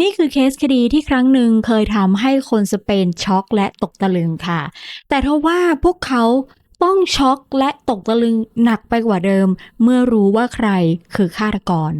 นี่คือเคสคดีที่ครั้งหนึ่งเคยทำให้คนสเปนช็อกและตกตะลึงค่ะ แต่ทว่าพวกเขาต้องช็อกและตกตะลึงหนักไปกว่าเดิม เมื่อรู้ว่าใครคือฆาตกร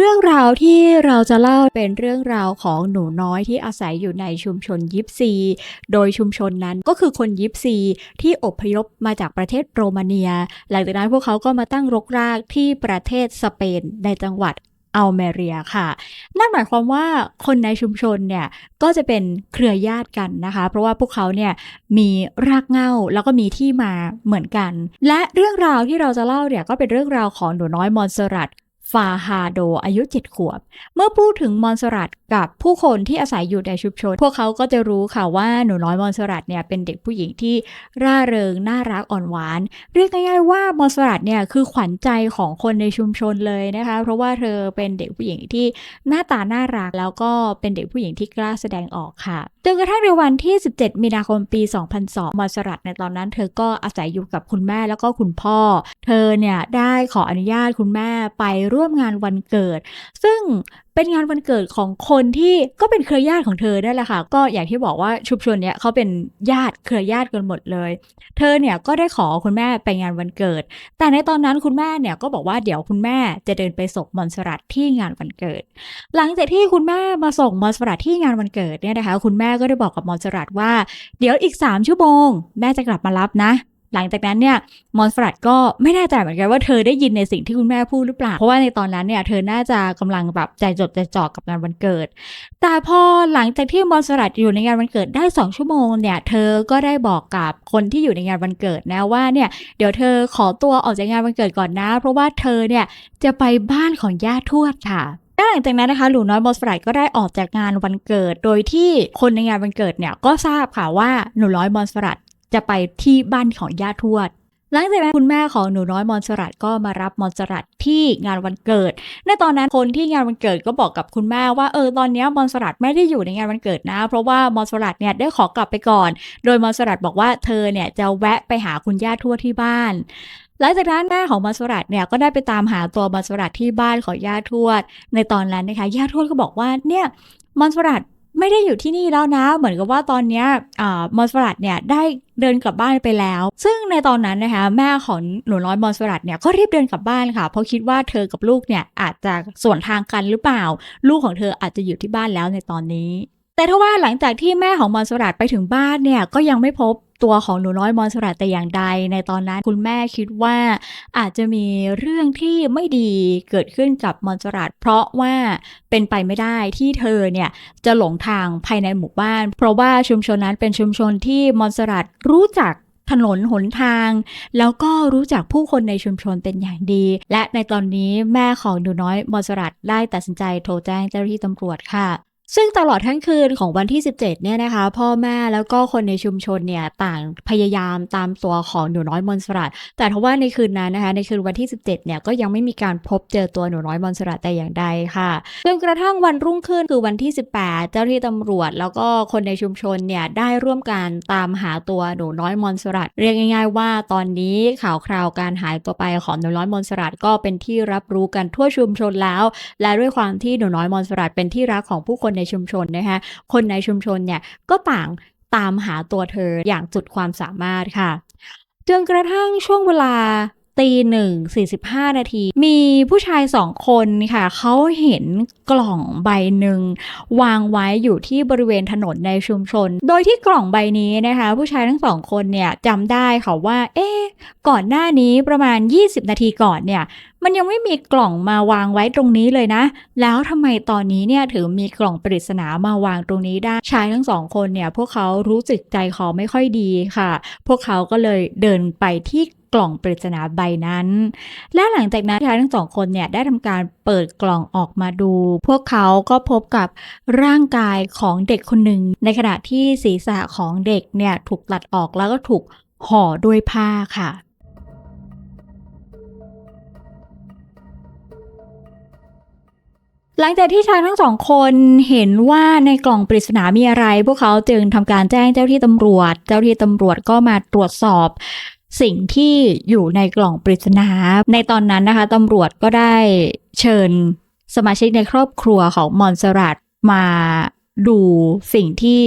เรื่องราวที่เราจะเล่าเป็นเรื่องราวของหนูน้อยที่อาศัยอยู่ในชุมชนยิปซี โดยชุมชนนั้นก็คือคนยิปซีที่อพยพมาจากประเทศโรมาเนีย หลังจากนั้นพวกเขาก็มาตั้งรกรากที่ประเทศสเปนในจังหวัดอัลเมเรียค่ะ นั่นหมายความว่าคนในชุมชนเนี่ยก็จะเป็นเครือญาติกันนะคะ เพราะว่าพวกเขาเนี่ยมีรากเหง้าแล้วก็มีที่มาเหมือนกัน และเรื่องราวที่เราจะเล่าเนี่ยก็เป็นเรื่องราวของหนูน้อยมอนเซรัต ฟาฮาโดอายุ 7 ขวบ เมื่อพูดถึงมอนสรัต กับผู้คนที่อาศัยอยู่ในชุมชน พวกเขาก็จะรู้ค่ะว่าหนูน้อยมอนสรัตเนี่ยเป็นเด็กผู้หญิงที่ร่าเริงน่ารักอ่อนหวาน เรียกง่ายๆว่ามอนสรัตเนี่ยคือขวัญใจของคนในชุมชนเลยนะคะ เพราะว่าเธอเป็นเด็กผู้หญิงที่หน้าตาน่ารักแล้วก็เป็นเด็กผู้หญิงที่กล้าแสดงออกค่ะจนกระทั่งในวันที่ 17 มีนาคมปี 2002มอนสรัตในตอนนั้นเธอก็อาศัยอยู่กับคุณแม่แล้วก็คุณพ่อ เธอเนี่ยได้ขออนุญาตคุณแม่ไปร่วมงานวันเกิด ซึ่งเป็นงานวันเกิดของคนที่ก็เป็นเครือญาติของเธอได้แหละค่ะ ก็อย่างที่บอกว่าชุมชนเนี้ยเขาเป็นญาติเครือญาติกันหมดเลย เธอเนี่ยก็ได้ขอคุณแม่ไปงานวันเกิด แต่ในตอนนั้นคุณแม่เนี่ยก็บอกว่าเดี๋ยวคุณแม่จะเดินไปส่งมอนสรัตที่งานวันเกิด หลังจากที่คุณแม่มาส่งมอนสรัตที่งานวันเกิดเนี่ยนะคะ คุณแม่ก็ได้บอกกับมอนสรัตว่า เดี๋ยวอีก3ชั่วโมงแม่จะกลับมารับนะ หลังจากนั้นเนี่ยมอนสรัตก็ไม่แน่ใจเหมือนกันว่าเธอได้ยินในสิ่งที่คุณแม่พูดหรือเปล่า เพราะว่าในตอนนั้นเนี่ยเธอน่าจะกำลังแบบใจจดใจจ่อกับงานวันเกิด แต่พอหลังจากที่มอนสรัตอยู่ในงานวันเกิดได้ 2 ชั่วโมงเนี่ยเธอก็ได้บอกกับคนที่อยู่ในงานวันเกิดนะว่าเนี่ยเดี๋ยวเธอขอตัวออกจากงานวันเกิดก่อนนะ เพราะว่าเธอเนี่ยจะไปบ้านของย่าทวดค่ะและหลังจากนั้นนะคะหนูน้อยมอสฟรายก็ได้ออกจากงานวันเกิด โดยที่คนในงานวันเกิดเนี่ยก็ทราบค่ะว่าหนูน้อยมอสฟรัต จะไปที่บ้านของย่าทวด หลังจากนั้นคุณแม่ของหนูน้อยมอนสรัตก็มารับมอนสรัตที่งานวันเกิด ในตอนนั้นคนที่งานวันเกิดก็บอกกับคุณแม่ว่าเออตอนนี้มอนสรัตไม่ได้อยู่ในงานวันเกิดนะ เพราะว่ามอนสรัตเนี่ยได้ขอกลับไปก่อน โดยมอนสรัตบอกว่าเธอเนี่ยจะแวะไปหาคุณย่าทวดที่บ้านหลังจากนั้นแม่ของมอนสรัตเนี่ยก็ได้ไปตามหาตัวมอนสรัตที่บ้านของย่าทวด ในตอนนั้นนะคะย่าทวดก็บอกว่าเนี่ยมอนสรัต ไม่ได้อยู่ที่นี่แล้วนะ เหมือนกับว่าตอนนี้ยอ่ามอนสรัตเนี่ยได้เดินกลับบ้านไปแล้ว ซึ่งในตอนนั้นนะคะแม่ของหนูน้อยมอนสรัตเนี่ยก็รีบเดินกลับบ้านค่ะ เพราะคิดว่าเธอกับลูกเนี่ยอาจจะส่วนทางกันหรือเปล่า ลูกของเธออาจจะอยู่ที่บ้านแล้วในตอนนี้แต่ถ้าว่าหลังจากที่แม่ของมอนสรัตไปถึงบ้านเนี่ยก็ยังไม่พบ ตัวของหนูน้อยมอนสรัตแต่อย่างใด ในตอนนั้นคุณแม่คิดว่าอาจจะมีเรื่องที่ไม่ดีเกิดขึ้นกับมอนสรัตเพราะว่าเป็นไปไม่ได้ที่เธอเนี่ยจะหลงทางภายในหมู่บ้าน เพราะว่าชุมชนนั้นเป็นชุมชนที่มอนสรัตรู้จักถนนหนทาง แล้วก็รู้จักผู้คนในชุมชนเป็นอย่างดี และในตอนนี้แม่ของหนูน้อยมอนสรัตได้ตัดสินใจโทรแจ้งเจ้าหน้าที่ตำรวจค่ะ ซึ่งตลอดทั้งคืนของวันที่ 17 เนี่ยนะคะ พ่อแม่แล้วก็คนในชุมชนเนี่ยต่างพยายามตามตัวของหนูน้อยมอนสรัตแต่ทว่าในคืนนั้นนะคะในคืนวันที่ 17 เนี่ยก็ยังไม่มีการพบเจอตัวหนูน้อยมอนสรัตแต่อย่างใดค่ะจนกระทั่งวันรุ่งขึ้นคือวันที่ 18 เจ้าหน้าที่ตำรวจ แล้วก็คนในชุมชนเนี่ยได้ร่วมกันตามหาตัวหนูน้อยมอนสรัตเรียกง่าย ๆ ว่าตอนนี้ข่าวคราวการหายตัวไปของหนูน้อยมอนสรัตก็เป็นที่รับรู้กันทั่วชุมชนแล้ว และด้วยความที่หนูน้อยมอนสรัตเป็นที่รักของผู้คนในชุมชนนะคะคนในชุมชนเนี่ยก็ต่างตามหาตัวเธออย่างสุดความสามารถค่ะจนกระทั่งช่วงเวลา ตีหนึ่งสี่สิบห้านาที มีผู้ชายสองคนค่ะ เขาเห็นกล่องใบหนึ่งวางไว้อยู่ที่บริเวณถนนในชุมชน โดยที่กล่องใบนี้นะคะ ผู้ชายทั้งสองคนเนี่ยจำได้ค่ะว่า เอ๊ะ ก่อนหน้านี้ประมาณ 20 นาทีก่อนเนี่ยมันยังไม่มีกล่องมาวางไว้ตรงนี้เลยนะ แล้วทำไมตอนนี้เนี่ยถึงมีกล่องปริศนามาวางตรงนี้ได้ ชายทั้งสองคนเนี่ยพวกเขารู้สึกใจคอไม่ค่อยดีค่ะ พวกเขาก็เลยเดินไปที่ กล่องปริศนาใบนั้น และหลังจากนั้นชายทั้งสองคนเนี่ยได้ทำการเปิดกล่องออกมาดู พวกเขาก็พบกับร่างกายของเด็กคนหนึ่ง ในขณะที่ศีรษะของเด็กเนี่ยถูกตัดออกแล้วก็ถูกห่อด้วยผ้าค่ะหลังจากที่ชายทั้งสองคนเห็นว่าในกล่องปริศนามีอะไร พวกเขาจึงทำการแจ้งเจ้าที่ตำรวจ เจ้าที่ตำรวจก็มาตรวจสอบ สิ่งที่อยู่ในกล่องปริศนา ในตอนนั้นนะคะตำรวจก็ได้เชิญสมาชิกในครอบครัวของมอนสรัตมาดูสิ่งที่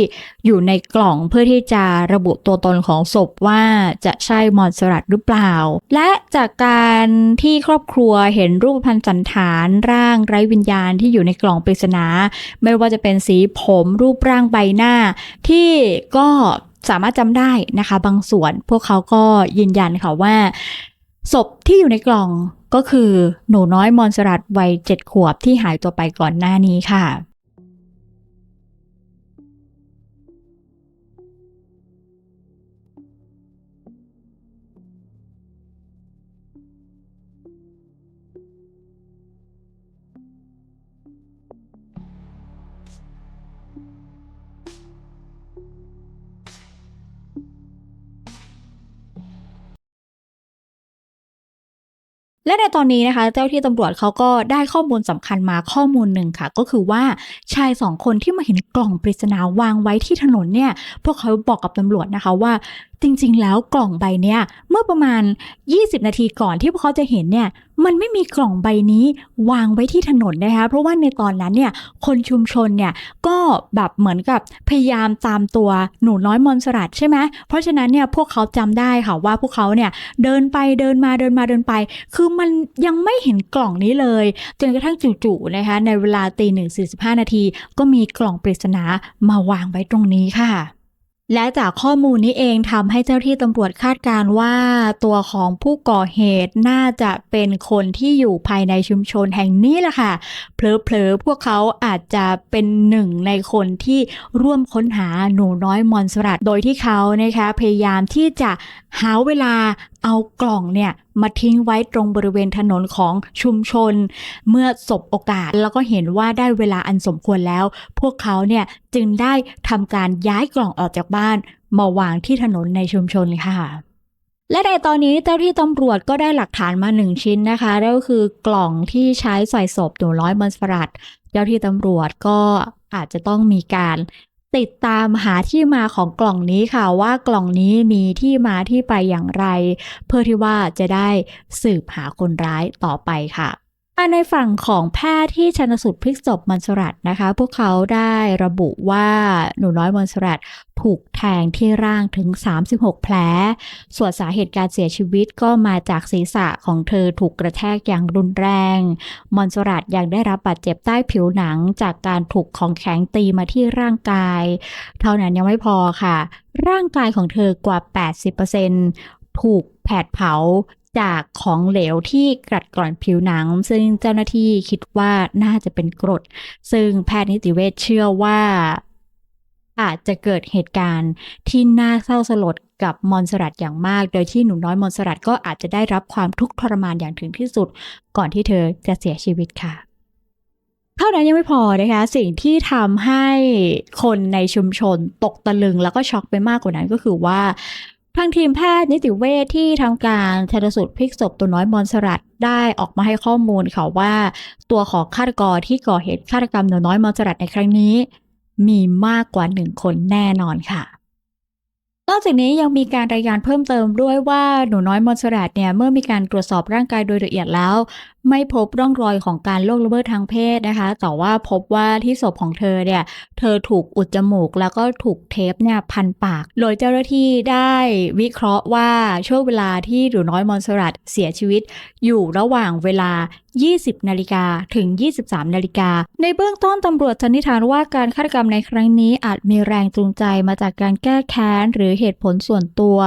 อยู่ในกล่องเพื่อที่จะระบุตัวตนของศพว่าจะใช่มอนสรัตหรือเปล่า และจากการที่ครอบครัวเห็นรูปพันธสันฐานร่างไร้วิญญาณที่อยู่ในกล่องปริศนา ไม่ว่าจะเป็นสีผมรูปร่างใบหน้า ที่ก็ สามารถจำได้นะคะ บางส่วนพวกเขาก็ยืนยันค่ะว่า ศพที่อยู่ในกล่องก็คือหนูน้อยมอนสรัตวัยเจ็ดขวบที่หายตัวไปก่อนหน้านี้ค่ะ และในตอนนี้นะคะ เจ้าที่ตำรวจเขาก็ได้ข้อมูลสำคัญมาข้อมูลหนึ่งค่ะ ก็คือว่าชายสองคนที่มาเห็นกล่องปริศนาวางไว้ที่ถนนเนี่ย พวกเขาบอกกับตำรวจนะคะว่า จริง ๆ แล้วกล่องใบเนี้ยเมื่อประมาณ 20 นาทีก่อนที่พวกเขาจะเห็นเนี่ยมันไม่มีกล่องใบนี้วางไว้ที่ถนนนะคะเพราะว่าในตอนนั้นเนี่ยคนชุมชนเนี่ยก็แบบเหมือนกับพยายามตามตัวหนูน้อยมอนสรัตใช่ไหมเพราะฉะนั้นเนี่ยพวกเขาจำได้ค่ะว่าพวกเขาเนี่ยเดินไปเดินมาเดินมาเดินไป คือมันยังไม่เห็นกล่องนี้เลยจนกระทั่งจู่ๆนะคะในเวลาตีหนึ่งสี่สิบห้านาที ก็มีกล่องปริศนามาวางไว้ตรงนี้ค่ะ และจากข้อมูลนี้เองทำให้เจ้าที่ตำรวจคาดการณ์ว่าตัวของผู้ก่อเหตุน่าจะเป็นคนที่อยู่ภายในชุมชนแห่งนี้แหละค่ะเผลอๆพวกเขาอาจจะเป็นหนึ่งในคนที่ร่วมค้นหาหนูน้อยมอนสรัตโดยที่เขานะคะพยายามที่จะหาเวลาเอากล่องเนี่ยมาทิ้งไว้ตรงบริเวณถนนของชุมชน เมื่อสบโอกาสแล้วก็เห็นว่าได้เวลาอันสมควรแล้ว พวกเขาเนี่ยจึงได้ทำการย้ายกล่องออกจากบ้าน มาวางที่ถนนในชุมชนค่ะและในตอนนี้เจ้าที่ตำรวจก็ได้หลักฐานมาหนึ่งชิ้นนะคะนั่นก็คือกล่องที่ใช้ใส่ศพหนูน้อยมอนสรัตเจ้าที่ตำรวจก็อาจจะต้องมีการ ติดตามหาที่มาของกล่องนี้ค่ะว่ากล่องนี้มีที่มาที่ไปอย่างไร เพื่อที่ว่าจะได้สืบหาคนร้ายต่อไปค่ะ ในฝั่งของแพทย์ที่ชันสูตรพลิกศพมอนสรัตนะคะ พวกเขาได้ระบุว่าหนูน้อยมอนสรัตถูกแทงที่ร่างถึง 36 แผล ส่วนสาเหตุการเสียชีวิตก็มาจากศีรษะของเธอถูกกระแทกอย่างรุนแรง มอนสรัตยังได้รับบาดเจ็บใต้ผิวหนังจากการถูกของแข็งตีมาที่ร่างกาย เท่านั้นยังไม่พอค่ะ ร่างกายของเธอกว่า 80%ถูกแผดเผา จากของเหลวที่กัดกร่อนผิวหนัง ซึ่งเจ้าหน้าที่คิดว่าน่าจะเป็นกรด ซึ่งแพทย์นิติเวชเชื่อว่า อาจจะเกิดเหตุการณ์ที่น่าเศร้าสลดกับมอนสรัตอย่างมาก โดยที่หนูน้อยมอนสรัตก็อาจจะได้รับความทุกข์ทรมานอย่างถึงที่สุด ก่อนที่เธอจะเสียชีวิตค่ะเท่านั้นยังไม่พอนะคะ สิ่งที่ทำให้คนในชุมชนตกตะลึงแล้วก็ช็อกไปมากกว่านั้นก็คือว่า ทางทีมแพทย์นิติเวชที่ทำการชันสูตรพลิกศพตัวน้อยมอนสรัตได้ออกมาให้ข้อมูลค่ะว่าตัวของฆาตกรที่ก่อเหตุฆาตกรรมหนูน้อยมอนสรัตในครั้งนี้ มีมากกว่าหนึ่งคนแน่นอนค่ะ นอกจากนี้ยังมีการรายงานเพิ่มเติมด้วยว่าหนูน้อยมอนสรัตเนี่ยเมื่อมีการตรวจสอบร่างกายโดยละเอียดแล้ว ไม่พบร่องรอยของการล่วงละเมิดทางเพศนะคะ แต่ว่าพบว่าที่ศพของเธอเนี่ยเธอถูกอุดจมูกแล้วก็ถูกเทปเนี่ยพันปาก โดยเจ้าหน้าที่ได้วิเคราะห์ว่าช่วงเวลาที่หนูน้อยมอนสรัตเสียชีวิต อยู่ระหว่างเวลา 20 นาฬิกาถึง 23 นาฬิกา ในเบื้องต้นตำรวจสันนิษฐานว่าการฆาตกรรมในครั้งนี้อาจมีแรงจูงใจมาจากการแก้แค้นหรือเหตุผลส่วนตัว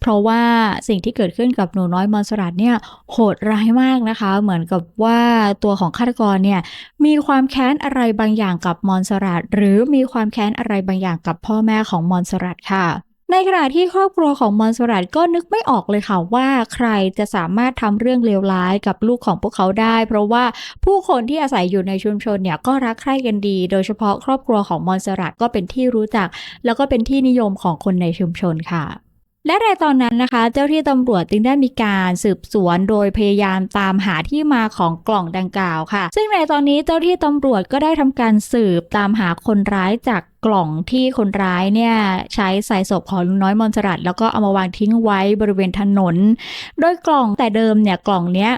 เพราะว่าสิ่งที่เกิดขึ้นกับหนูน้อยมอนสรัตเนี่ยโหดร้ายมากนะคะ เหมือนกับว่าตัวของฆาตกรเนี่ยมีความแค้นอะไรบางอย่างกับมอนสรัตหรือมีความแค้นอะไรบางอย่างกับพ่อแม่ของมอนสรัตค่ะ ในขณะที่ครอบครัวของมอนสรัตก็นึกไม่ออกเลยค่ะว่าใครจะสามารถทำเรื่องเลวร้ายกับลูกของพวกเขาได้ เพราะว่าผู้คนที่อาศัยอยู่ในชุมชนเนี่ยก็รักใคร่กันดี โดยเฉพาะครอบครัวของมอนสรัตก็เป็นที่รู้จัก แล้วก็เป็นที่นิยมของคนในชุมชนค่ะและในตอนนั้นนะคะ เจ้าที่ตำรวจจึงได้มีการสืบสวนโดยพยายามตามหาที่มาของกล่องดังกล่าวค่ะ ซึ่งในตอนนี้เจ้าที่ตำรวจก็ได้ทำการสืบตามหาคนร้ายจาก กล่องที่คนร้ายเนี่ยใช้ใส่ศพของลุงน้อยมอนสรัดแล้วก็เอามาวางทิ้งไว้บริเวณถนน โดยกล่องแต่เดิมเนี่ยกล่องเนี้ย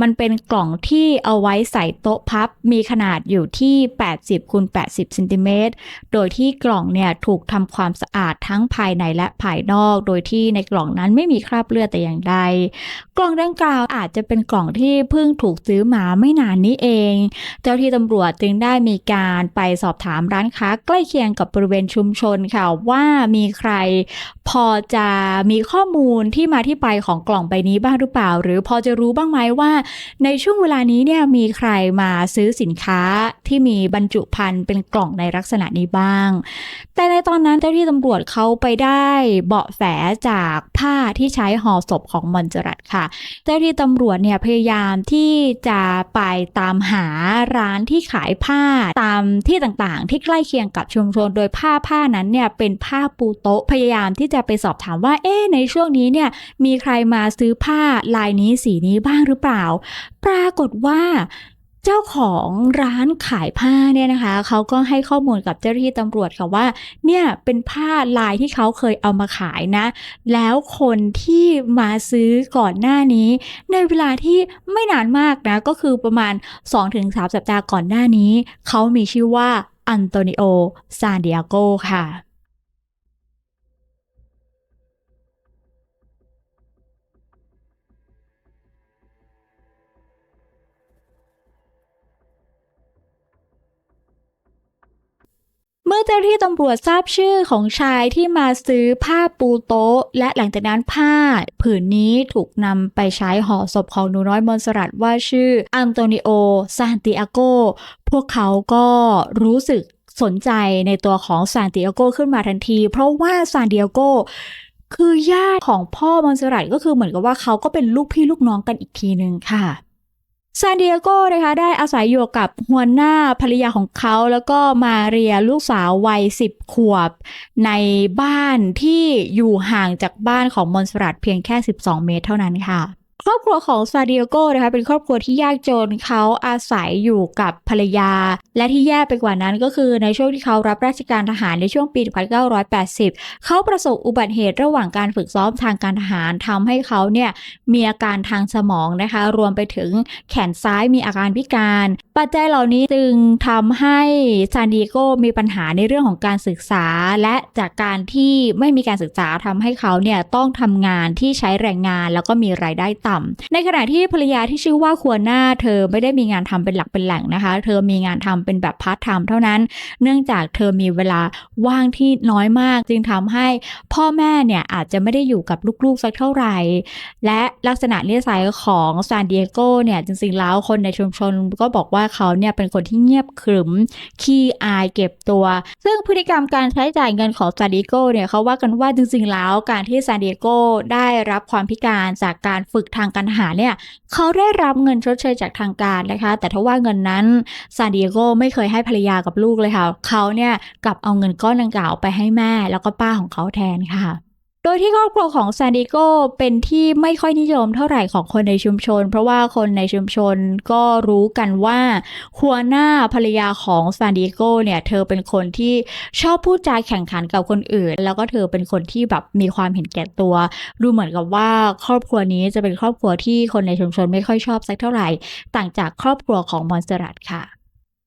มันเป็นกล่องที่เอาไว้ใส่โต๊ะพับ มีขนาดอยู่ที่ 80คูณ80ซนติเมตรโดยที่กล่องเนี่ยถูกทำความสะอาดทั้งภายในและภายนอก โดยที่ในกล่องนั้นไม่มีคราบเลือดแต่อย่างใด กล่องดังกล่าวอาจจะเป็นกล่องที่เพิ่งถูกซื้อมาไม่นานนี้เอง เจ้าที่ตำรวจจึงได้มีการไปสอบถามร้านค้าใกล้เคียงกับบริเวณชุมชนค่ะว่ามีใคร พอจะมีข้อมูลที่มาที่ไปของกล่องใบนี้บ้างหรือเปล่า หรือพอจะรู้บ้างไหมว่า ในช่วงเวลานี้เนี่ยมีใครมาซื้อสินค้าที่มีบรรจุภัณฑ์เป็นกล่องในลักษณะนี้บ้าง แต่ในตอนนั้นเจ้าที่ตำรวจเขาไปได้เบาะแสจากผ้าที่ใช้ห่อศพของมอนจรัตค่ะ เจ้าที่ตำรวจเนี่ยพยายามที่จะไปตามหาร้านที่ขายผ้าตามที่ต่างๆ ที่ใกล้เคียงกับชุมชนโดยผ้าผ้านั้นเนี่ยเป็นผ้าปูโต๊ะพยายามที่จะไปสอบถามว่า เอ๊ในช่วงนี้เนี่ยมีใครมาซื้อผ้าลายนี้สีนี้บ้างหรือเปล่า ปรากฏว่าเจ้าของร้านขายผ้าเนี่ยนะคะเขาก็ให้ข้อมูลกับเจ้าหน้าที่ตำรวจค่ะว่า เนี่ยเป็นผ้าลายที่เขาเคยเอามาขายนะ แล้วคนที่มาซื้อก่อนหน้านี้ ในเวลาที่ไม่นานมากนะ ก็คือประมาณ 2-3 สัปดาห์ก่อนหน้านี้ เขามีชื่อว่าอันโตนิโอ ซานดิอาโกค่ะ อเจ้าหน้าที่ตำรวจทราบชื่อของชายที่มาซื้อผ้าปูโต๊ะ และหลังจากนั้นผ้า ผืนนี้ถูกนำไปใช้ห่อศพของหนูน้อยมอนสรัตว่าชื่ออันโตนิโอซานติอาโก พวกเขาก็รู้สึกสนใจในตัวของซานติอาโกขึ้นมาทันที เพราะว่าซานติอาโกคือญาติของพ่อมอนสรัตก็คือเหมือนกับว่าเขาก็เป็นลูกพี่ลูกน้องกันอีกทีหนึ่งค่ะ ซานดิเอโกนะคะได้อาศัยอยู่กับหัวหน้าภรรยาของเขาแล้วก็มาเรียลูกสาววัย10ขวบ ในบ้านที่อยู่ห่างจากบ้านของมอนสรัตเพียงแค่ 12 เมตรเท่านั้นค่ะ ครอบครัวของซาดิเอโกนะคะเป็นครอบครัวที่ยากจนเขาอาศัยอยู่กับภรรยา และที่แย่ไปกว่านั้นก็คือในช่วงที่เขารับราชการทหารในช่วงปี 1980 เขาประสบอุบัติเหตุระหว่างการฝึกซ้อมทางการทหารทำให้เขาเนี่ยมีอาการทางสมองนะคะรวมไปถึงแขนซ้ายมีอาการพิการ ปัจจัยเหล่านี้จึงทำให้ซานดิเอโกมีปัญหาในเรื่องของการศึกษา และจากการที่ไม่มีการศึกษาทำให้เขาเนี่ยต้องทำงานที่ใช้แรงงานแล้วก็มีรายได้ต่ำในขณะที่ภรรยาที่ชื่อว่าควรหน้าเธอไม่ได้มีงานทำเป็นหลักเป็นแหล่งนะคะ เธอมีงานทำเป็นแบบพาร์ทไทม์เท่านั้น เนื่องจากเธอมีเวลาว่างที่น้อยมาก จึงทำให้พ่อแม่เนี่ยอาจจะไม่ได้อยู่กับลูกๆสักเท่าไหร่ และลักษณะนิสัยของซานดิเอโกเนี่ยจริงๆแล้วคนในชุมชนก็บอกว่าเขาเนี่ยเป็นคนที่เงียบขรึมขี้อายเก็บตัว ซึ่งพฤติกรรมการใช้จ่ายเงินของซานดิเอโกเนี่ยเขาว่ากันว่าจริงๆแล้วการที่ซานดิเอโกได้รับความพิการจากการฝึกทางการทหารเนี่ยเขาได้รับเงินชดเชยจากทางการนะคะ แต่ถ้าว่าเงินนั้นซานดิเอโกไม่เคยให้ภรรยากับลูกเลยค่ะเขาเนี่ยกลับเอาเงินก้อนดังกล่าวไปให้แม่แล้วก็ป้าของเขาแทนค่ะ โดยที่ครอบครัวของซานดิโกเป็นที่ไม่ค่อยนิยมเท่าไหร่ของคนในชุมชน เพราะว่าคนในชุมชนก็รู้กันว่าหัวหน้าภรรยาของซานดิโกเนี่ยเธอเป็นคนที่ชอบพูดจาแข่งขันกับคนอื่น แล้วก็เธอเป็นคนที่แบบมีความเห็นแก่ตัว ดูเหมือนกับว่าครอบครัวนี้จะเป็นครอบครัวที่คนในชุมชนไม่ค่อยชอบสักเท่าไหร่ ต่างจากครอบครัวของมอนสเตรัตค่ะ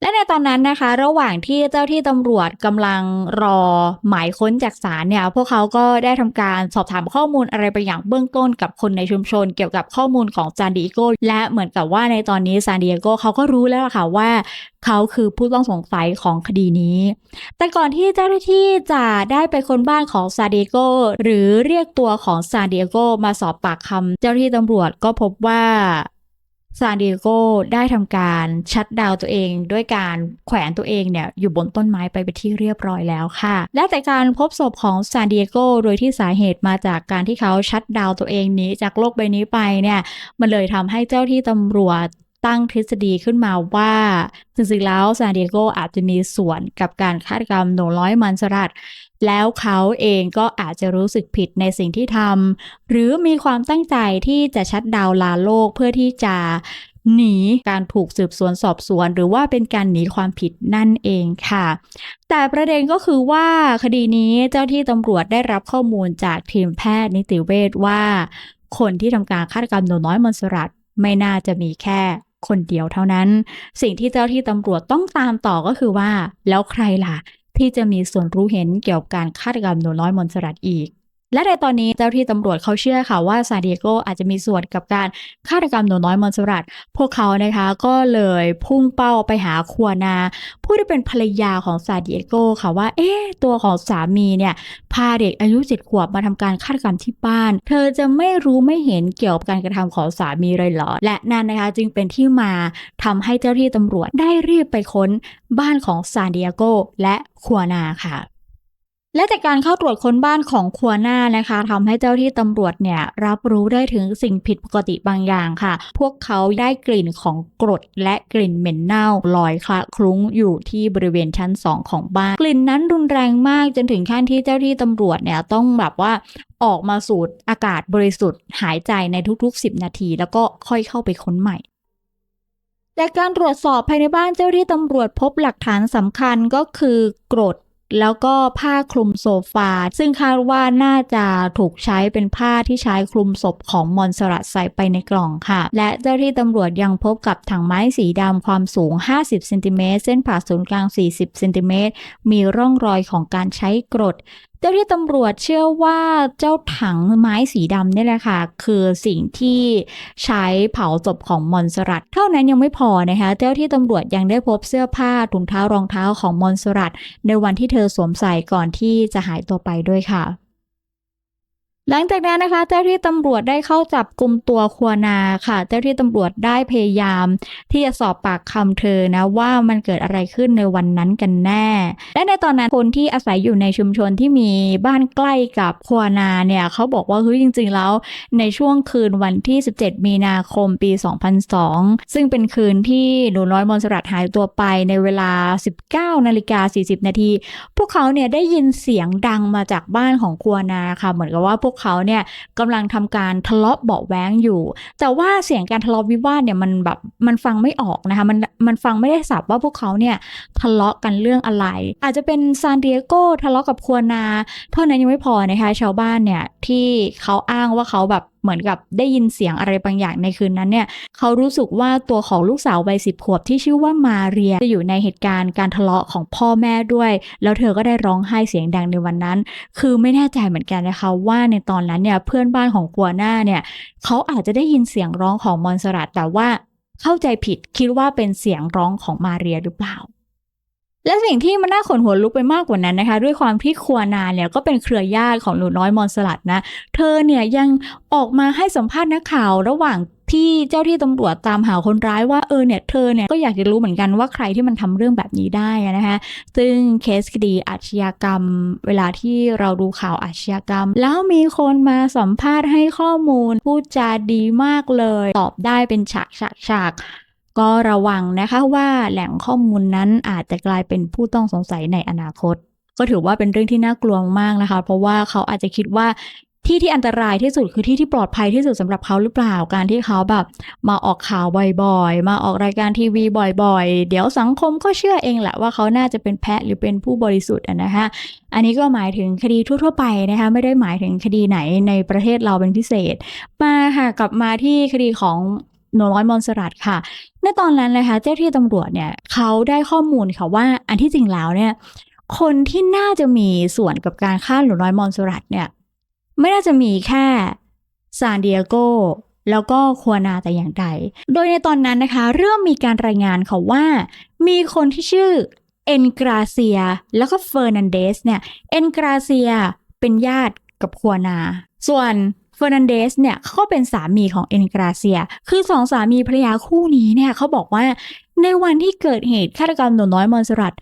และในตอนนั้นนะคะ ระหว่างที่เจ้าที่ตำรวจกำลังรอหมายค้นจากศาลเนี่ย พวกเขาก็ได้ทำการสอบถามข้อมูลอะไรไปอย่างเบื้องต้นกับคนในชุมชน เกี่ยวกับข้อมูลของซานดิเอโกและเหมือนกับว่าในตอนนี้ซานดิเอโกเขาก็รู้แล้วล่ะค่ะว่าเขาคือผู้ต้องสงสัยของคดีนี้ แต่ก่อนที่เจ้าหน้าที่จะได้ไปค้นบ้านของซานดิเอโกหรือเรียกตัวของซานดิเอโกมาสอบปากคำเจ้าหน้าที่ตำรวจก็พบว่า ซานดิเอโกได้ทำการชัดดาวตัวเองด้วยการแขวนตัวเองเนี่ยอยู่บนต้นไม้ไปเป็นที่เรียบร้อยแล้วค่ะ และแต่การพบศพของซานดิเอโกโดยที่สาเหตุมาจากการที่เขาชัดดาวตัวเองนี้จากโลกใบนี้ไปเนี่ยมันเลยทำให้เจ้าที่ตำรวจตั้งทฤษฎีขึ้นมาว่าจริงๆแล้วซานดิเอโกอาจจะมีส่วนกับการฆาตกรรมหนูน้อยมันสรัต แล้วเขาเองก็อาจจะรู้สึกผิดในสิ่งที่ทำหรือมีความตั้งใจที่จะชัดดาวลาโลกเพื่อที่จะหนีการถูกสืบสวนสอบสวน หรือว่าเป็นการหนีความผิดนั่นเองค่ะ แต่ประเด็นก็คือว่าคดีนี้เจ้าที่ตำรวจได้รับข้อมูลจากทีมแพทย์นิติเวชว่า คนที่ทำการฆาตกรรมหนูน้อยมนสรัตไม่น่าจะมีแค่คนเดียวเท่านั้น สิ่งที่เจ้าที่ตำรวจต้องตามต่อก็คือว่า แล้วใครล่ะ ที่จะมีส่วนรู้เห็นเกี่ยวกับการฆาตกรรมหนูน้อยมนสรัตอีก และในตอนนี้เจ้าที่ตำรวจเขาเชื่อค่ะว่าซาดิเอโกอาจจะมีส่วนกับการฆาตกรรมหนูน้อยมอนสรัตพวกเขานะคะก็เลยพุ่งเป้าไปหาครัวนา ผู้ที่เป็นภรรยาของซาดิเอโกค่ะว่า เอ๊ะตัวของสามีเนี่ยพาเด็กอายุเจ็ดขวบมาทำการฆาตกรรมที่บ้าน เธอจะไม่รู้ไม่เห็นเกี่ยวกับการกระทำของสามีเลยเหรอ และนั่นนะคะจึงเป็นที่มาทำให้เจ้าที่ตำรวจได้รีบไปค้นบ้านของซาดิเอโกและครัวนาค่ะ และจากการเข้าตรวจค้นบ้านของครัวหน้านะคะทำให้เจ้าที่ตำรวจเนี่ยรับรู้ได้ถึงสิ่งผิดปกติบางอย่างค่ะ พวกเขาได้กลิ่นของกรดและกลิ่นเหม็นเน่าลอยคละคลุ้งอยู่ที่บริเวณชั้นสองของบ้าน กลิ่นนั้นรุนแรงมากจนถึงขั้นที่เจ้าที่ตำรวจเนี่ยต้องแบบว่าออกมาสูดอากาศบริสุทธิ์หายใจในทุก ๆ 10 นาที แล้วก็ค่อยเข้าไปค้นใหม่จากการตรวจสอบภายในบ้านเจ้าที่ตำรวจพบหลักฐานสำคัญก็คือกรด แล้วก็ผ้าคลุมโซฟา ซึ่งคาดว่าน่าจะถูกใช้เป็นผ้าที่ใช้คลุมศพของมอนสรัตใส่ไปในกล่องค่ะ และเจ้าที่ตำรวจยังพบกับถังไม้สีดำความสูง 50 เซนติเมตร เส้นผ่าศูนย์กลาง 40 เซนติเมตร มีร่องรอยของการใช้กรด เจ้าที่ตำรวจเชื่อว่าเจ้าถังไม้สีดำนี่แหละค่ะ คือสิ่งที่ใช้เผาศพของมอนสรัตเท่านั้นยังไม่พอนะคะ เจ้าที่ตำรวจยังได้พบเสื้อผ้าถุงเท้ารองเท้าของมอนสรัตในวันที่เธอสวมใส่ก่อนที่จะหายตัวไปด้วยค่ะ หลังจากนั้นนะคะ เจ้าที่ตำรวจได้เข้าจับกลุ่มตัวควนาค่ะ เจ้าที่ตำรวจได้พยายาม ที่จะสอบปากคำเธอนะว่ามันเกิดอะไรขึ้นในวันนั้นกันแน่ และในตอนนั้นคนที่อาศัยอยู่ในชุมชนที่มีบ้านใกล้กับควนาเนี่ยเขาบอกว่าเฮ้ยจริง ๆ แล้ว ในช่วงคืนวันที่ 17 มีนาคมปี 2002 ซึ่งเป็นคืนที่หนูน้อยมอนสรัตหายตัวไปในเวลา 19นาฬิกา40นาทีพวกเขาเนี่ยได้ยินเสียงดังมาจากบ้านของควนาค่ะ เหมือนกับว่าพวกเขาเนี่ยกำลังทำการทะเลาะเบาแว้งอยู่ แต่ว่าเสียงการทะเลาะวิวาทเนี่ยมันแบบมันฟังไม่ออกนะคะมันมันฟังไม่ได้สับว่าพวกเขาเนี่ยทะเลาะกันเรื่องอะไร อาจจะเป็นซานดิเอโกทะเลาะกับควนา เท่านั้นยังไม่พอนะคะชาวบ้านเนี่ยที่เขาอ้างว่าเขาแบบ เหมือนกับได้ยินเสียงอะไรบางอย่างในคืนนั้นเนี่ยเขารู้สึกว่าตัวของลูกสาววัยสิบขวบที่ชื่อว่ามาเรียจะอยู่ในเหตุการณ์การทะเลาะของพ่อแม่ด้วย แล้วเธอก็ได้ร้องไห้เสียงดังในวันนั้น คือไม่แน่ใจเหมือนกันนะคะว่าในตอนนั้นเนี่ยเพื่อนบ้านของกัวหน้าเนี่ยเขาอาจจะได้ยินเสียงร้องของมอนสรัตแต่ว่าเข้าใจผิดคิดว่าเป็นเสียงร้องของมาเรียหรือเปล่า และสิ่งที่มันน่าขนหัวลุกไปมากกว่านั้นนะคะ ด้วยความที่ครัวนาเนี่ยก็เป็นเครือญาติของหนูน้อยมอนสลัดนะ เธอเนี่ยยังออกมาให้สัมภาษณ์นักข่าวระหว่างที่เจ้าที่ตำรวจตามหาคนร้ายว่าเออเนี่ยเธอเนี่ยก็อยากจะรู้เหมือนกันว่าใครที่มันทำเรื่องแบบนี้ได้นะคะซึ่งเคสคดีอาชญากรรม เวลาที่เราดูข่าวอาชญากรรม แล้วมีคนมาสัมภาษณ์ให้ข้อมูลพูดจาดีมากเลย ตอบได้เป็นฉากฉากฉาก ก็ระวังนะคะว่าแหล่งข้อมูลนั้นอาจจะกลายเป็นผู้ต้องสงสัยในอนาคต ก็ถือว่าเป็นเรื่องที่น่ากลัวมากนะคะ เพราะว่าเขาอาจจะคิดว่าที่ที่อันตรายที่สุดคือที่ที่ปลอดภัยที่สุดสำหรับเขาหรือเปล่าการที่เขาแบบมาออกข่าวบ่อยๆ มาออกรายการทีวีบ่อยๆ เดี๋ยวสังคมก็เชื่อเองแหละว่าเขาน่าจะเป็นแพะหรือเป็นผู้บริสุทธิ์นะคะอันนี้ก็หมายถึงคดีทั่วๆไปนะคะไม่ได้หมายถึงคดีไหนในประเทศเราเป็นพิเศษ มาค่ะกลับมาที่คดีของ นูน้อยมอนสรัตค่ะ ในตอนนั้นนะคะเจ้าที่ตำรวจเนี่ยเขาได้ข้อมูลค่ะว่าอันที่จริงแล้วเนี่ยคนที่น่าจะมีส่วนกับการฆ่าหนูน้อยมอนสรัตเนี่ยไม่น่าจะมีแค่ซานดิเอโกแล้วก็ควนาแต่อย่างใด โดยในตอนนั้นนะคะ เริ่มมีการรายงานค่ะว่า มีคนที่ชื่อเอ็นกราเซีย แล้วก็เฟอร์นันเดสเนี่ย เอ็นกราเซียเป็นญาติกับควนา ส่วน เฟอร์นันเดสเนี่ยเขาก็เป็นสามีของเอ็นกราเซีย คือสองสามีภรรยาคู่นี้เนี่ยเขาบอกว่าในวันที่เกิดเหตุฆาตกรรมหนูน้อยมอนสรัต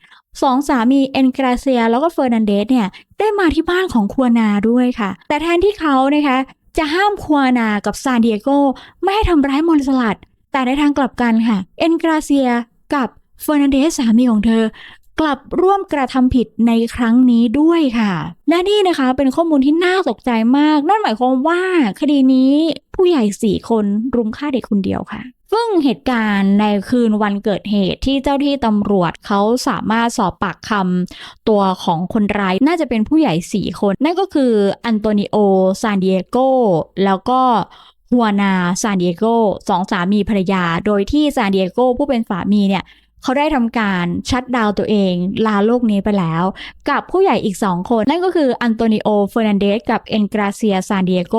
สองสามีเอ็นกราเซีย แล้วก็เฟอร์นันเดสเนี่ยได้มาที่บ้านของควนาด้วยค่ะ แต่แทนที่เขานะคะจะห้ามควนากับซานดิเอโกไม่ให้ทำร้ายมอนสลัด แต่ในทางกลับกันค่ะ เอ็นกราเซียกับเฟอร์นันเดสสามีของเธอ กลับร่วมกระทำผิดในครั้งนี้ด้วยค่ะ และนี่นะคะเป็นข้อมูลที่น่าตกใจมาก นั่นหมายความว่าคดีนี้ผู้ใหญ่สี่คนรุมฆ่าเด็กคนเดียวค่ะซึ่งเหตุการณ์ในคืนวันเกิดเหตุที่เจ้าที่ตำรวจเขาสามารถสอบปากคำตัวของคนร้ายน่าจะเป็นผู้ใหญ่ 4 คน นั่นก็คืออันโตนิโอ ซานดิเอโก แล้วก็ฮัวนา ซานดิเอโกสองสามีภรรยา โดยที่ซานดิเอโกผู้เป็นสามีเนี่ย เขาได้ทำการชัดดาวตัวเองลาโลกนี้ไปแล้ว กับผู้ใหญ่อีก 2 คน นั่นก็คืออันโตนิโอเฟอร์นันเดสกับเอ็นกราเซียซานดิเอโก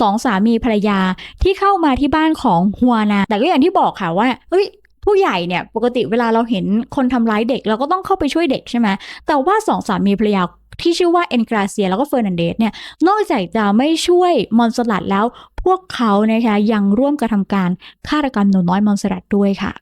สองสามีภรรยาที่เข้ามาที่บ้านของฮัวนา แต่ก็อย่างที่บอกค่ะว่าเฮ้ยผู้ใหญ่เนี่ยปกติเวลาเราเห็นคนทำร้ายเด็กเราก็ต้องเข้าไปช่วยเด็กใช่ไหมแต่ว่าสองสามีภรรยาที่ชื่อว่าเอ็นกราเซียแล้วก็เฟอร์นันเดสเนี่ยนอกจากจะไม่ช่วยมอนสลัดแล้ว พวกเขานะคะยังร่วมกระทำการฆาตกรรมหนูน้อยมอนสลัดด้วยค่ะ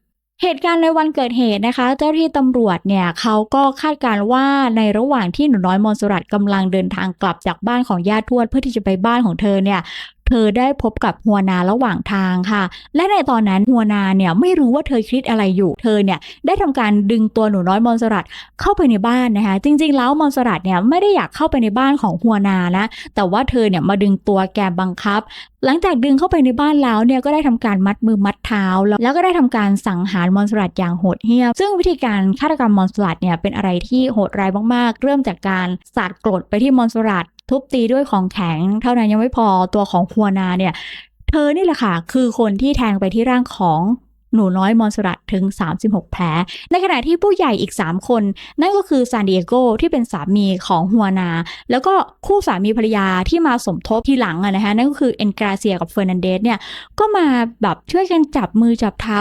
เหตุการณ์ในวันเกิดเหตุนะคะ เจ้าที่ตำรวจเนี่ยเขาก็คาดการณ์ว่าในระหว่างที่หนูน้อยมอนสรัตกำลังเดินทางกลับจากบ้านของญาติทวดเพื่อที่จะไปบ้านของเธอเนี่ยเธอได้พบกับหัวนาระหว่างทางค่ะ และในตอนนั้นหัวนาเนี่ยไม่รู้ว่าเธอคิดอะไรอยู่ เธอเนี่ยได้ทำการดึงตัวหนูน้อยมอนสรัตเข้าไปในบ้านนะคะ จริง ๆ แล้วมอนสรัตเนี่ยไม่ได้อยากเข้าไปในบ้านของหัวนานะ แต่ว่าเธอเนี่ยมาดึงตัวแกบังคับ หลังจากดึงเข้าไปในบ้านแล้วเนี่ยก็ได้ทำการมัดมือมัดเท้า แล้วแล้วก็ได้ทำการสังหารมอนสลัดอย่างโหดเหี้ยม ซึ่งวิธีการฆาตกรรมมอนสลัดเนี่ยเป็นอะไรที่โหดร้ายมากๆ เริ่มจากการสาดกรดไปที่มอนสลัด ทุบตีด้วยของแข็ง เท่านั้นยังไม่พอตัวของคัวนาเนี่ย เธอนี่แหละค่ะ คือคนที่แทงไปที่ร่างของ หนูน้อยมอนสลัดถึง 36 แผล ในขณะที่ผู้ใหญ่อีก 3 คน นั่นก็คือซานดิเอโกที่เป็นสามีของฮัวนา แล้วก็คู่สามีภรรยาที่มาสมทบทีหลังอะนะคะนั่นก็คือเอ็นกราเซียกับเฟอร์นันเดสเนี่ยก็มาแบบช่วยกันจับมือจับเท้า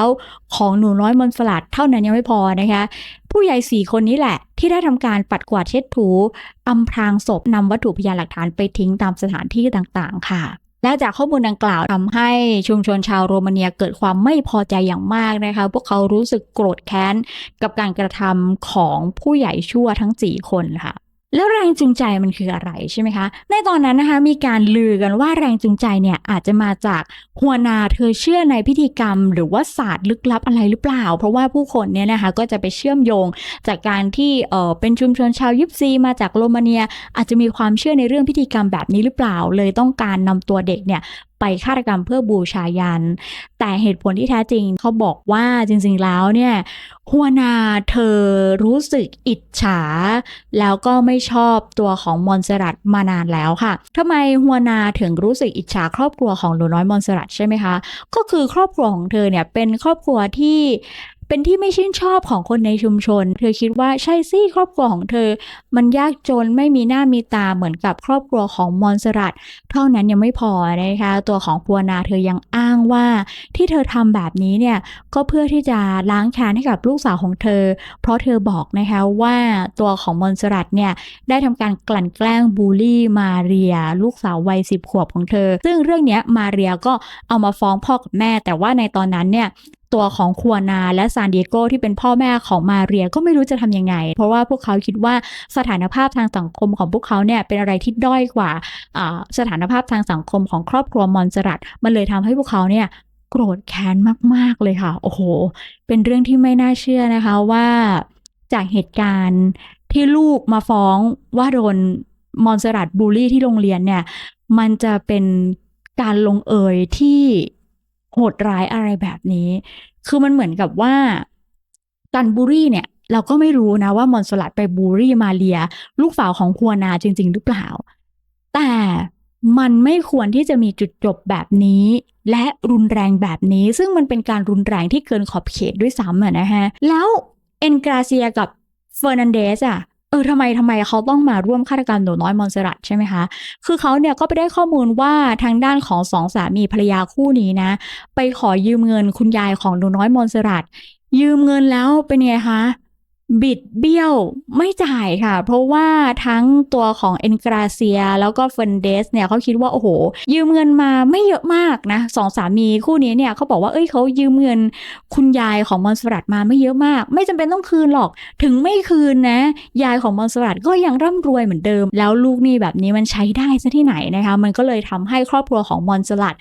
ของหนูน้อยมอนสลัดเท่านั้นยังไม่พอนะคะผู้ใหญ่สี่คนนี้แหละที่ได้ทำการปัดกวาดเช็ดถูอำพรางศพนำวัตถุพยานหลักฐานไปทิ้งตามสถานที่ต่างๆ ค่ะ และจากข้อมูลดังกล่าวทำให้ชุมชนชาวโรมาเนียเกิดความไม่พอใจอย่างมากนะคะ พวกเขารู้สึกโกรธแค้นกับการกระทำของผู้ใหญ่ชั่วทั้ง 4 คนค่ะ แล้วแรงจูงใจมันคืออะไรใช่ไหมคะ ในตอนนั้นนะคะมีการลือกันว่าแรงจูงใจเนี่ยอาจจะมาจากหัวนาเธอเชื่อในพิธีกรรม หรือว่าศาสตร์ลึกลับอะไรหรือเปล่า เพราะว่าผู้คนเนี่ยนะคะก็จะไปเชื่อมโยงจากการที่เออเป็นชุมชนชาวยิปซีมาจากโรมาเนีย อาจจะมีความเชื่อในเรื่องพิธีกรรมแบบนี้หรือเปล่า เลยต้องการนำตัวเด็กเนี่ย ไปฆาตกรรมเพื่อบูชายัน แต่เหตุผลที่แท้จริงเขาบอกว่าจริงๆแล้วเนี่ยหัวนาเธอรู้สึกอิจฉา แล้วก็ไม่ชอบตัวของมอนเซรัตมานานแล้วค่ะทำไมหัวนาถึงรู้สึกอิจฉาครอบครัวของหนูน้อยมอนเซรัตใช่ไหมคะ ก็คือครอบครัวของเธอเนี่ยเป็นครอบครัวที่ เป็นที่ไม่ชื่นชอบของคนในชุมชน เธอคิดว่าใช่สิครอบครัวของเธอ มันยากจนไม่มีหน้ามีตาเหมือนกับครอบครัวของมอนสรัตเท่านั้นยังไม่พอนะคะตัวของพัวนาเธอยังอ้างว่า ที่เธอทำแบบนี้เนี่ยก็เพื่อที่จะล้างแค้นให้กับลูกสาวของเธอ เพราะเธอบอกนะคะว่าตัวของมอนสรัตเนี่ยได้ทำการกลั่นแกล้งบูลลี่มาเรีย ลูกสาววัยสิบขวบของเธอ ซึ่งเรื่องนี้มาเรียก็เอามาฟ้องพ่อกับแม่ แต่ว่าในตอนนั้นเนี่ย ตัวของคัวนาและซานดิเอโกที่เป็นพ่อแม่ของมาเรียก็ไม่รู้จะทำยังไง เพราะว่าพวกเขาคิดว่าสถานภาพทางสังคมของพวกเขาเนี่ยเป็นอะไรที่ด้อยกว่าสถานภาพทางสังคมของครอบครัวมอนจรัตมันเลยทำให้พวกเขาเนี่ยโกรธแค้นมาก ๆ เลยค่ะ โอ้โห เป็นเรื่องที่ไม่น่าเชื่อนะคะว่าจากเหตุการณ์ที่ลูกมาฟ้องว่าโดนมอนสรัตบูลลี่ที่โรงเรียนเนี่ย มันจะเป็นการลงเอยที่ โหดร้ายอะไรแบบนี้ คือมันเหมือนกับว่าการบูลลี่เนี่ย เราก็ไม่รู้นะว่ามอนสลัดไปบูลลี่มาเรีย ลูกสาวของคัวนาจริง ๆ หรือเปล่า แต่มันไม่ควรที่จะมีจุดจบแบบนี้ และรุนแรงแบบนี้ ซึ่งมันเป็นการรุนแรงที่เกินขอบเขตด้วยซ้ำอะนะฮะ แล้วเอนกราเซียกับเฟอร์นันเดสอะ เออทำไมทำไมเขาต้องมาร่วมฆาตกรรมหนูน้อยมอนเซรัตใช่ไหมคะ คือเขาเนี่ยก็ไปได้ข้อมูลว่าทางด้านของสองสามีภรรยาคู่นี้นะ ไปขอยืมเงินคุณยายของหนูน้อยมอนเซรัตยืมเงินแล้วเป็นไงคะ บิดเบี้ยวไม่จ่ายค่ะ เพราะว่าทั้งตัวของเอ็นกราเซียแล้วก็เฟนเดสเนี่ยเขาคิดว่า โอ้โห ยืมเงินมาไม่เยอะมากนะสองสามีคู่นี้เนี่ยเขาบอกว่าเอ้ยเขายืมเงินคุณยายของมอนสรัตมาไม่เยอะมาก ไม่จำเป็นต้องคืนหรอก ถึงไม่คืนนะ ยายของมอนสรัตก็ยังร่ำรวยเหมือนเดิม แล้วลูกนี้แบบนี้มันใช้ได้ซะที่ไหนนะคะ มันก็เลยทำให้ครอบครัวของมอนสลัด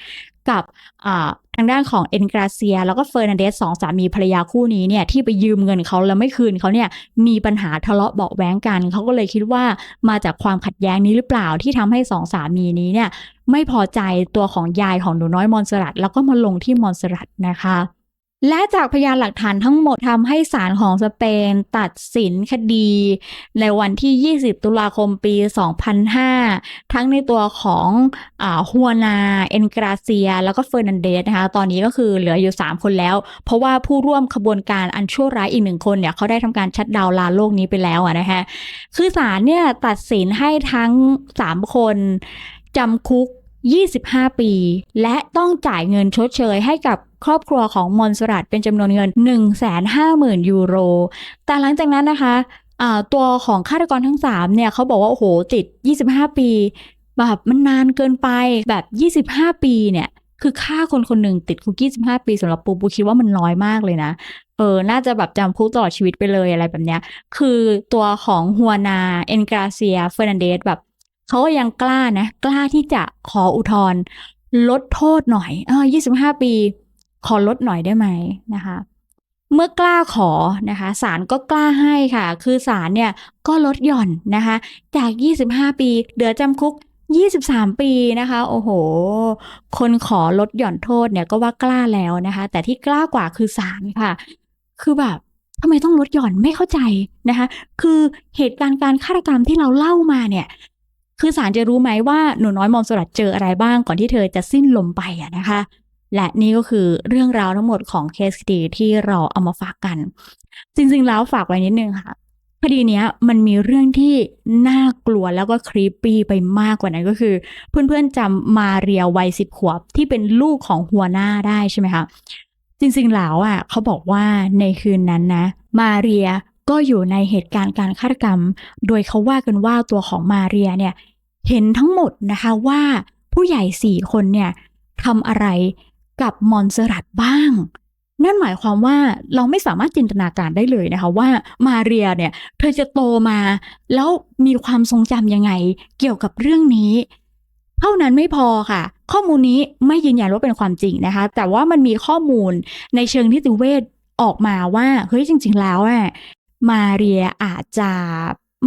กับอ่าางด้านของเอ็นกราเซีย แล้วก็เฟอร์นันเดสสองสามีภรรยาคู่นี้เนี่ยที่ไปยืมเงินเขาแล้วไม่คืนเขาเนี่ยมีปัญหาทะเลาะเบาะแว้งกันเขาก็เลยคิดว่ามาจากความขัดแย้งนี้หรือเปล่าที่ทำให้สองสามีนี้เนี่ยไม่พอใจตัวของยายของหนูน้อยมอนสรัตแล้วก็มาลงที่มอนสรัตนะคะ และจากพยานหลักฐานทั้งหมดทำให้ศาลของสเปนตัดสินคดี ในวันที่ 20 ตุลาคมปี 2005 ทั้งในตัวของฮัวนาเอนกราเซีย แล้วก็เฟอร์นันเดสนะคะ ตอนนี้ก็คือเหลืออยู่ 3 คนแล้ว เพราะว่าผู้ร่วมขบวนการอันชั่วร้ายอีกหนึ่งคนเนี่ยเขาได้ทำการชัดดาวลาโลกนี้ไปแล้วนะคะคือศาลเนี่ยตัดสินให้ทั้ง 3 คนจำคุก 25 ปี และต้องจ่ายเงินชดเชยให้กับครอบครัวของมอนสรัตเป็นจำนวนเงิน 150,000 ยูโร แต่หลังจากนั้นนะคะตัวของฆาตกรทั้ง 3 เนี่ยเขาบอกว่า โอ้โห ติด 25 ปี แบบมันนานเกินไปแบบ 25 ปีเนี่ย คือฆ่าคนคนหนึ่งติดคุก 25 ปีสำหรับปูปูคิดว่ามันน้อยมากเลยนะ เออ น่าจะแบบจำคุกตลอดชีวิตไปเลยอะไรแบบเนี้ย คือตัวของฮัวนา เอนกราเซีย เฟอร์นันเดสแบบ เขาก็ยังกล้านะ กล้าที่จะขออุทธรณ์ลดโทษหน่อยเออ25ปี ขอลดหน่อยได้ไหมนะคะ เมื่อกล้าขอนะคะศาลก็กล้าให้ค่ะ คือศาลเนี่ยก็ลดหย่อนนะคะ จาก 25 ปีเหลือจำคุก 23 ปีนะคะ โอ้โห คนขอลดหย่อนโทษเนี่ยก็ว่ากล้าแล้วนะคะ แต่ที่กล้ากว่าคือศาลค่ะ คือแบบทำไมต้องลดหย่อนไม่เข้าใจนะคะ คือเหตุการณ์การฆาตกรรมที่เราเล่ามาเนี่ย คือศาลจะรู้ไหมว่าหนูน้อยมอมสลัดเจออะไรบ้างก่อนที่เธอจะสิ้นลมไปอะนะคะ และนี่ก็คือเรื่องราวทั้งหมดของเคสคดีที่เราเอามาฝากกัน จริงๆแล้วฝากไว้นิดนึงค่ะคดีเนี้ยมันมีเรื่องที่น่ากลัวแล้วก็ครีปปี้ไปมากกว่านั้นก็คือ เพื่อนๆจำมาเรียวัยสิบขวบที่เป็นลูกของหัวหน้าได้ใช่ไหมคะจริงๆแล้วอะเขาบอกว่าในคืนนั้นนะ มาเรียก็อยู่ในเหตุการณ์การฆาตกรรม โดยเขาว่ากันว่าตัวของมาเรียเนี่ย เห็นทั้งหมดนะคะว่าผู้ใหญ่สี่คนเนี่ยทำอะไรกับมอนสรัตบ้าง นั่นหมายความว่าเราไม่สามารถจินตนาการได้เลยนะคะว่ามาเรียเนี่ยเธอจะโตมา แล้วมีความทรงจำยังไงเกี่ยวกับเรื่องนี้ เท่านั้นไม่พอค่ะ ข้อมูลนี้ไม่ยืนยันว่าเป็นความจริงนะคะ แต่ว่ามันมีข้อมูลในเชิงนิติเวชออกมาว่าเฮ้ยจริง ๆ แล้วอะมาเรียอาจจะ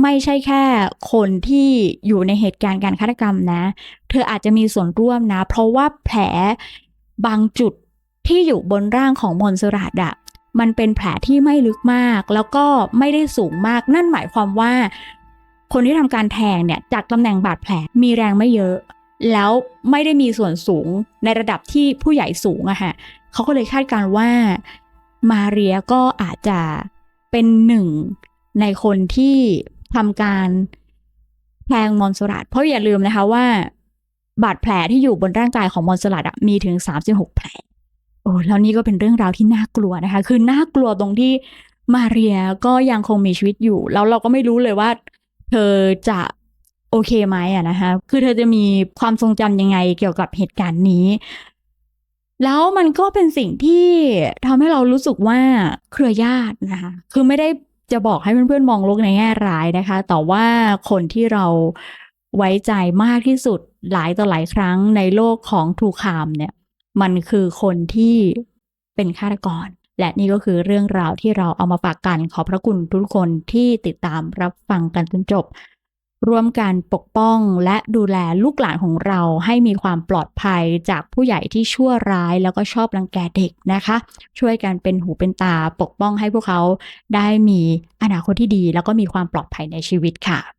ไม่ใช่แค่คนที่อยู่ในเหตุการณ์การฆาตกรรมนะ เธออาจจะมีส่วนร่วมนะ เพราะว่าแผลบางจุดที่อยู่บนร่างของมอนสรัตอะมันเป็นแผลที่ไม่ลึกมาก แล้วก็ไม่ได้สูงมาก นั่นหมายความว่า คนที่ทำการแทงเนี่ยจากตำแหน่งบาดแผลมีแรงไม่เยอะ แล้วไม่ได้มีส่วนสูงในระดับที่ผู้ใหญ่สูงอะฮะเขาก็เลยคาดการณ์ว่ามาเรียก็อาจจะเป็นหนึ่งในคนที่ ทำการแทงมอนสลัดเพราะอย่าลืมนะคะว่า บาดแผลที่อยู่บนร่างกายของมอนสลัดอะมีถึง36แผล โอ้แล้วนี่ก็เป็นเรื่องราวที่น่ากลัวนะคะ คือน่ากลัวตรงที่มาเรียก็ยังคงมีชีวิตอยู่ แล้วเราก็ไม่รู้เลยว่า เธอจะโอเคไหมอะนะคะ คือเธอจะมีความทรงจำยังไงเกี่ยวกับเหตุการณ์นี้ แล้วมันก็เป็นสิ่งที่ทำให้เรารู้สึกว่าเครือญาตินะคะ คือไม่ได้ จะบอกให้เพื่อนๆมองโลกในแง่ร้ายนะคะ แต่ว่าคนที่เราไว้ใจมากที่สุดหลายต่อหลายครั้งในโลกของทูคามเนี่ย มันคือคนที่เป็นฆาตกร และนี่ก็คือเรื่องราวที่เราเอามาฝากกันขอพระคุณทุกคนที่ติดตามรับฟังกันจนจบ ร่วมกันปกป้องและดูแลลูกหลานของเราให้มีความปลอดภัยจากผู้ใหญ่ที่ชั่วร้ายแล้วก็ชอบรังแกเด็กนะคะ ช่วยกันเป็นหูเป็นตาปกป้องให้พวกเขาได้มีอนาคตที่ดี แล้วก็มีความปลอดภัยในชีวิตค่ะ